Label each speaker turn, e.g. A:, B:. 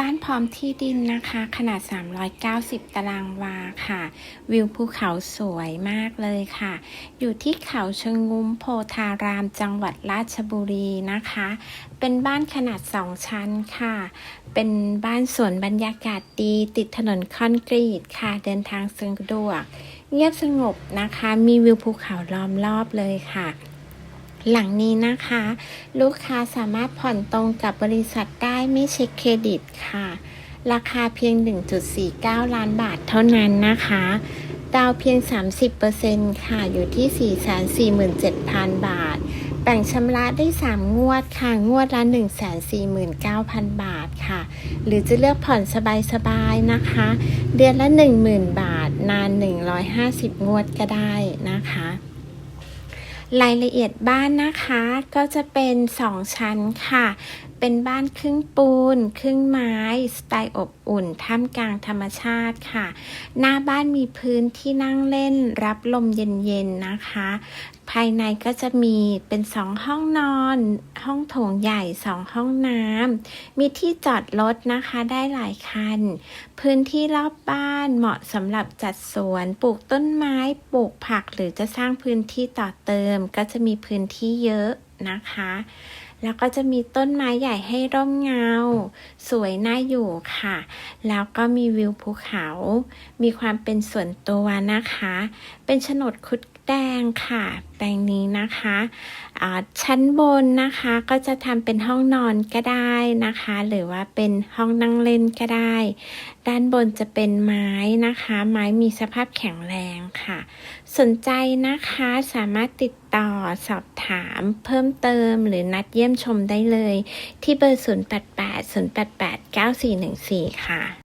A: บ้านพร้อมที่ดินนะคะ ขนาด 390 ตารางวาค่ะ วิวภูเขาสวยมากเลยค่ะ อยู่ที่เขาชะงุ้มโพธารามจังหวัดราชบุรีนะคะ เป็นบ้านขนาด 2 ชั้นค่ะ เป็นบ้านสวนบรรยากาศดีติดถนนคอนกรีตค่ะ เดินทางสะดวก เงียบสงบนะคะ มีวิวภูเขาล้อมรอบเลยค่ะหลังนี้นะคะ ลูกค้าสามารถผ่อนตรงกับบริษัทได้ ไม่เช็คเครดิตค่ะ ราคาเพียง 1.49 ล้านบาทเท่านั้นนะคะ ดาวเพียง 30%ค่ะ อยู่ที่ 447,000 บาท แบ่งชำระได้ 3 งวดค่ะ งวดละ 149,000 บาทค่ะ หรือจะเลือกผ่อนสบายๆนะคะ เดือนละ 10,000 บาท นาน 150 งวดก็ได้นะคะ รายละเอียดบ้านนะคะก็จะเป็น 2 ชั้นค่ะ เป็นบ้านครึ่งปูน ครึ่งไม้ สไตล์อบอุ่นท่ามกลางธรรมชาติค่ะ หน้าบ้านมีพื้นที่นั่งเล่นรับลมเย็นๆนะคะ ภายในก็จะมีเป็น2ห้องนอน ห้องโถงใหญ่2ห้องน้ำมีที่จอดรถนะคะได้หลายคัน พื้นที่รอบบ้านเหมาะสำหรับจัดสวน ปลูกต้นไม้ปลูกผักหรือจะสร้างพื้นที่ต่อเติม ก็จะมีพื้นที่เยอะนะคะ แล้วก็จะมีต้นไม้ใหญ่ให้ร่มเงา สวยน่าอยู่ค่ะ แล้วก็มีวิวภูเขา มีความเป็นส่วนตัวนะคะ เป็นโฉนดคุด แดงค่ะแปลงนี้นะคะชั้นบนนะคะก็จะทำเป็นห้องนอนก็ได้นะคะ หรือว่าเป็นห้องนั่งเล่นก็ได้ ด้านบนจะเป็นไม้นะคะ ไม้มีสภาพแข็งแรงค่ะ สนใจนะคะสามารถติดต่อสอบถามเพิ่มเติมหรือนัดเยี่ยมชมได้เลย ที่เบอร์ 088 088 9414 ค่ะ